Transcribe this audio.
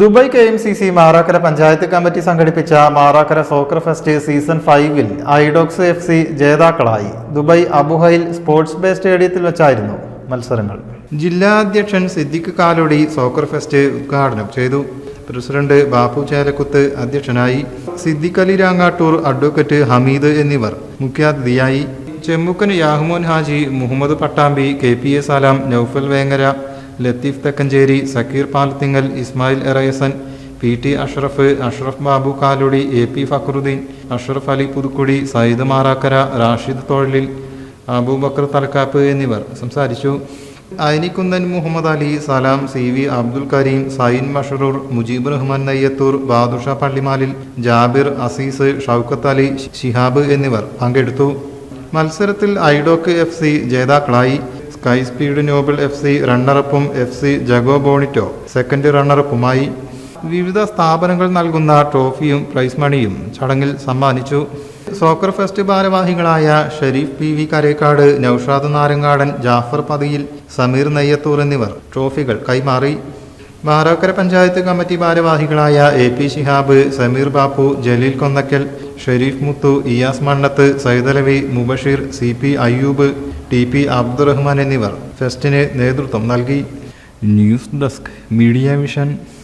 Dubai K M C C Marakkara panchayat committee സംഘടിപ്പിച്ച Marakkara soccer fest season ഫൈവിൽ ഐഡോക്സ് F C ജേതാക്കളായി. Dubai Abu Hail sports bay സ്റ്റേഡിയത്തിൽ വെച്ചായിരുന്നു മത്സരങ്ങൾ. ജില്ലാ അധ്യക്ഷൻ സിദ്ദിഖ് കാലോടി സോക്കർ ഫെസ്റ്റ് ഉദ്ഘാടനം ചെയ്തു. പ്രസിഡന്റ് ബാപ്പു ചേലക്കുത്ത് അധ്യക്ഷനായി. സിദ്ദിഖ് അലി രാങ്ങാട്ടൂർ അഡ്വക്കേറ്റ് ഹമീദ് എന്നിവർ മുഖ്യാതിഥിയായി. Chemmukkan Yahmon Haji Muhammad Pattambi K P A Salam Noufal Vengara Latheef Thekkancheri Zakir Palathingal Ismail Erayasan P T Ashraf Ashraf Babu Kaludi A P Fakruddin Ashraf Ali Puthukkudi Sayyid Marakkara Rashid തൊഴിലിൽ അബൂബക്കർ തലക്കാപ്പ് എന്നിവർ സംസാരിച്ചു. Ayanikkunnan Muhammad Ali Salam C V Abdul Kareem Zain മഷറൂർ Mujeeb Rahman Nayyathur Badusha Pallimalil Jabir Aziz Shoukath Ali Shihab എന്നിവർ പങ്കെടുത്തു. മത്സരത്തിൽ ഐഡോക്ക് F C ജേതാക്കളായി. Sky Speed Noble F C റണ്ണറപ്പും F C Jogo Bonito second റണ്ണറപ്പുമായി വിവിധ സ്ഥാപനങ്ങൾ നൽകുന്ന ട്രോഫിയും പ്രൈസ് മണിയും ചടങ്ങിൽ സമ്മാനിച്ചു. സോക്കർ ഫെസ്റ്റ് ഭാരവാഹികളായ ഷെരീഫ് പി വി കരേക്കാട് നൌഷാദ് നാരങ്ങാടൻ ജാഫർ പതിയിൽ സമീർ നെയ്യത്തൂർ എന്നിവർ ട്രോഫികൾ കൈമാറി. മാറാക്കര പഞ്ചായത്ത് കമ്മിറ്റി ഭാരവാഹികളായ A P Shihab Sameer Bappu Jaleel Konnakkal Shareef Muthu Iyas Mannath Saidalavi Mubasheer C P Ayyoob T P Abdurahman എന്നിവർ ഫെസ്റ്റിന് നേതൃത്വം നൽകി. News desk media vision